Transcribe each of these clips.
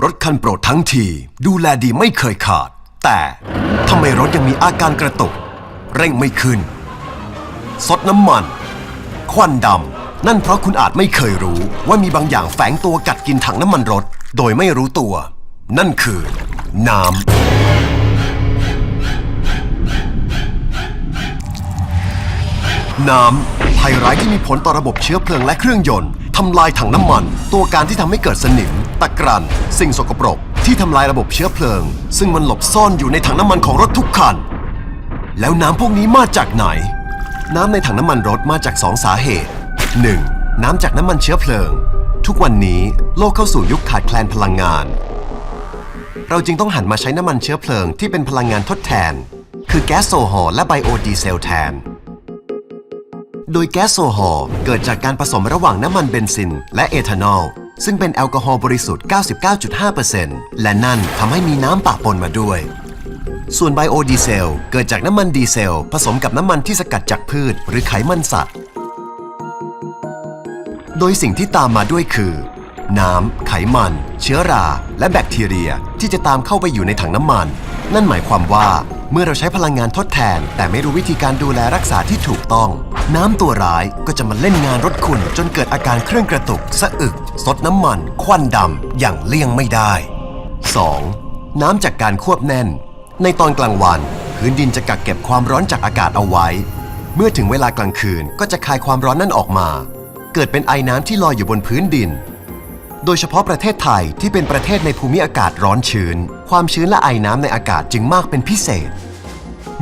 รถคันโปรดทั้งที ดูแลดีไม่เคยขาด แต่ทำไมรถยังมีอาการกระตุก เร่งไม่ขึ้น ซดน้ำมัน ควันดำ นั่นเพราะคุณอาจไม่เคยรู้ว่ามีบางอย่างแฝงตัวกัดกินถังน้ำมันรถ โดยไม่รู้ตัว นั่นคือ น้ำ น้ำภัยร้ายที่มีผลต่อระบบเชื้อเพลิงและเครื่องยนต์ทำลายถังน้ำมัน ตัวการที่ทำให้เกิดสนิม ตะกรันสิ่งสกปรก ที่ทำลายระบบเชื้อเพลิง ซึ่งมันหลบซ่อนอยู่ในถังน้ำมันของรถทุกคัน แล้วน้ำพวกนี้มาจากไหน น้ำในถังน้ำมันรถมาจากสองสาเหตุ 1. น้ำจากน้ำมันเชื้อเพลิง ทุกวันนี้โลกเข้าสู่ยุคขาดแคลนพลังงาน เราจึงต้องหันมาใช้น้ำมันเชื้อเพลิงที่เป็นพลังงานทดแทน คือแก๊สโซฮอล์และไบโอดีเซลแทนโดยแก๊สโซฮอล์เกิดจากการผสมระหว่างน้ำมันเบนซินและเอทานอล ซึ่งเป็นแอลกอฮอล์บริสุทธิ์ 99.5%และนั่นทำให้มีน้ำปะปนมาด้วย ส่วนไบโอดีเซล เกิดจากน้ำมันดีเซล ผสมกับน้ำมันที่สกัดจากพืช หรือไขมันสัตว์ โดยสิ่งที่ตามมาด้วยคือ น้ำ ไขมัน เชื้อรา และแบคทีเรียที่จะตามเข้าไปอยู่ในถังน้ำมัน นั่นหมายความว่าเมื่อเราใช้พลังงานทดแทน แต่ไม่รู้วิธีการดูแลรักษาที่ถูกต้อง น้ำตัวร้ายก็จะมาเล่นงานรถคุณจนเกิดอาการเครื่องกระตุก สะอึกซดน้ำมัน ควันดำ อย่างเลี่ยงไม่ได้ 2. น้ำจากการควบแน่น ในตอนกลางวัน พื้นดินจะกักเก็บความร้อนจากอากาศเอาไว้ เมื่อถึงเวลากลางคืนก็จะคายความร้อนนั้นออกมา เกิดเป็นไอน้ำที่ลอยอยู่บนพื้นดิน โดยเฉพาะประเทศไทยที่เป็นประเทศในภูมิอากาศร้อนชื้น ความชื้นและไอน้ำในอากาศจึงมากเป็นพิเศษ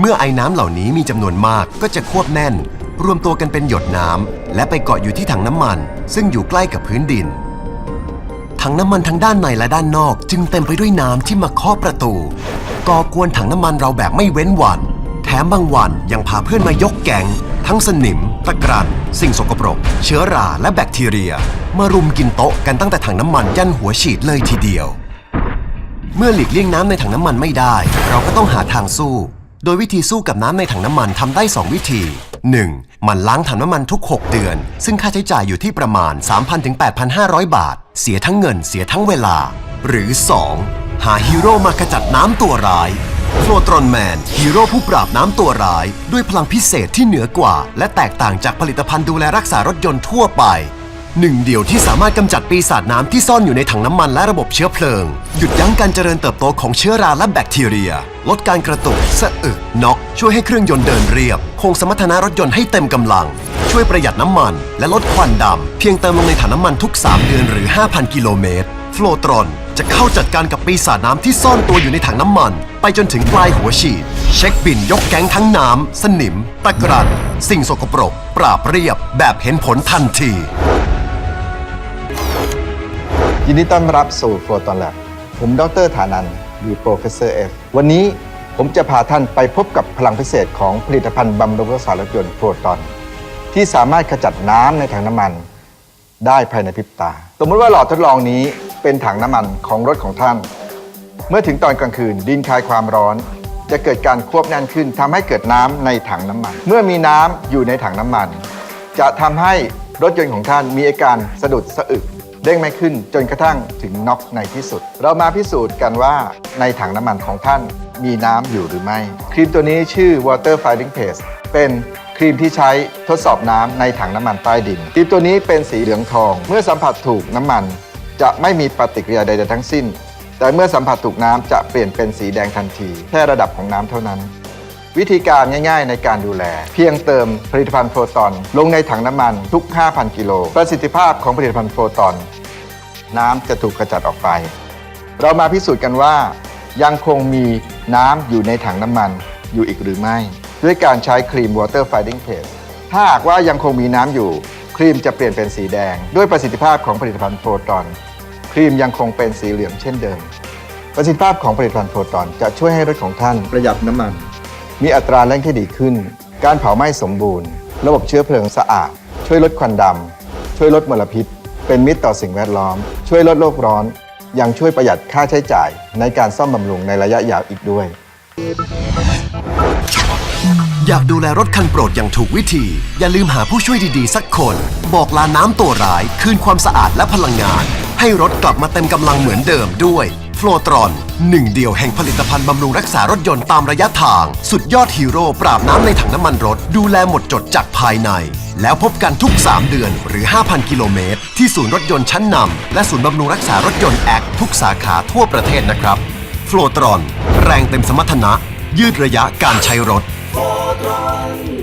เมื่อไอน้ำเหล่านี้มีจำนวนมากก็จะควบแน่น รวมตัวกันเป็นหยดน้ำและไปเกาะอยู่ที่ถังน้ำมัน ซึ่งอยู่ใกล้กับพื้นดิน ถังน้ำมันทั้งด้านในและด้านนอกจึงเต็มไปด้วยน้ำที่มาเคาะประตู ก่อกวนถังน้ำมันเราแบบไม่เว้นวัน แถมบางวันยังพาเพื่อนมายกแกงทั้งสนิม ตะกรัน สิ่งสกปรก เชื้อราและแบคทีเรีย มารุมกินโต๊ะกันตั้งแต่ถังน้ำมันยันหัวฉีดเลยทีเดียว เมื่อหลีกเลี่ยงน้ำในถังน้ำมันไม่ได้ เราก็ต้องหาทางสู้ โดยวิธีสู้กับน้ำในถังน้ำมันทำได้ 2 วิธี 1. มันล้างถังน้ำมันทุก 6 เดือน ซึ่งค่าใช้จ่ายอยู่ที่ประมาณ 3,000ถึง8,500 บาท เสียทั้งเงินเสียทั้งเวลา หรือ 2. หาฮีโร่มาขจัดน้ำตัวร้ายโฟลตรอนแมนฮีโร่ผู้ปราบน้ำตัวร้าย ด้วยพลังพิเศษที่เหนือกว่า และแตกต่างจากผลิตภัณฑ์ดูแลรักษารถยนต์ทั่วไป หนึ่งเดียวที่สามารถกำจัดปีศาจน้ำที่ซ่อนอยู่ในถังน้ำมันและระบบเชื้อเพลิง หยุดยั้งการเจริญเติบโตของเชื้อราและแบคทีเรีย ลดการกระตุกสะอึกน็อก ช่วยให้เครื่องยนต์เดินเรียบ คงสมรรถนะรถยนต์ให้เต็มกำลัง ช่วยประหยัดน้ำมัน และลดควันดำ เพียงเติมลงในถังน้ำมันทุก 3 เดือนหรือ 5,000 กิโลเมตรโฟลตรอนจะเข้าจัดการกับปีศาจน้ำที่ซ่อนตัวอยู่ในถังน้ำมัน ไปจนถึงปลายหัวฉีด เช็คบินยกแก๊งทั้งน้ำสนิม ตะกรันสิ่งสกปรก ปราบเรียบ แบบเห็นผลทันที ยินดีต้อนรับสู่โฟตอนแลบผมดรฐานันหรือโปรเฟสเซอร์เอฟวันนี้ผมจะพาท่านไปพบกับพลังพิเศษของผลิตภัณฑ์บำรุงรักษารถยนต์โปรตอน ที่สามารถขจัดน้ำในถังน้ำมัน ได้ภายในพริบตา สมมติว่าหลอดทดลองนี้เป็นถังน้ำมันของรถของท่าน เมื่อถึงตอนกลางคืนดินคายความร้อน จะเกิดการควบแน่นขึ้นทำให้เกิดน้ำในถังน้ำมัน เมื่อมีน้ำอยู่ในถังน้ำมัน จะทำให้รถยนต์ของท่านมีอาการสะดุดสะอึก เด้งไม่ขึ้นจนกระทั่งถึงน็อกในที่สุด เรามาพิสูจน์กันว่าในถังน้ำมันของท่านมีน้ำอยู่หรือไม่ ครีมตัวนี้ชื่อ Water Fighting Paste เป็นครีมที่ใช้ทดสอบน้ำในถังน้ำมันใต้ดิน ครีมตัวนี้เป็นสีเหลืองทอง เมื่อสัมผัสถูกน้ำมัน จะไม่มีปฏิกิริยาใดๆทั้งสิ้น แต่เมื่อสัมผัสถูกน้ำจะเปลี่ยนเป็นสีแดงทันที แค่ระดับของน้ำเท่านั้น วิธีการง่ายๆในการดูแล เพียงเติมผลิตภัณฑ์โฟตอน ลงในถังน้ำมันทุก 5,000 กิโล ประสิทธิภาพของผลิตภัณฑ์โฟตอน น้ำจะถูกขจัดออกไป เรามาพิสูจน์กันว่า ยังคงมีน้ำอยู่ในถังน้ำมันอยู่อีกหรือไม่ ด้วยการใช้ครีม Water Fighting Paste ถ้าหากว่ายังคงมีน้ำอยู่ ครีมจะเปลี่ยนเป็นสีแดง ด้วยประสิทธิภาพของผลิตภัณฑ์โฟตอน ครีมยังคงเป็นสีเหลืองเช่นเดิม ประสิทธิภาพของผลิตภัณฑ์โฟตอนจะช่วยให้รถของท่านประหยัดน้ำมัน มีอัตราแรงที่ดีขึ้น การเผาไหม้สมบูรณ์ ระบบเชื้อเพลิงสะอาด ช่วยลดควันดำ ช่วยลดมลพิษ เป็นมิตรต่อสิ่งแวดล้อม ช่วยลดโลกร้อน ยังช่วยประหยัดค่าใช้จ่าย ในการซ่อมบำรุงในระยะยาวอีกด้วย อยากดูแลรถคันโปรดอย่างถูกวิธี อย่าลืมหาผู้ช่วยดีๆ สักคน บอกลาน้ำตัวร้าย คืนความสะอาดและพลังงาน ให้รถกลับมาเต็มกำลังเหมือนเดิมด้วย ฟลตรอนหนึ่งเดียวแห่งผลิตภัณฑ์บำรุงรักษารถยนต์ตามระยะทาง สุดยอดฮีโร่ปราบน้ำในถังน้ำมันรถ ดูแลหมดจดจากภายใน แล้วพบกันทุก 3 เดือนหรือ 5,000 กิโลเมตร ที่ศูนย์รถยนต์ชั้นนำและศูนย์บำรุงรักษารถยนต์แอคทุกสาขาทั่วประเทศนะครับโฟลตรอน แรงเต็มสมรรถนะ ยืดระยะการใช้รถ Fordron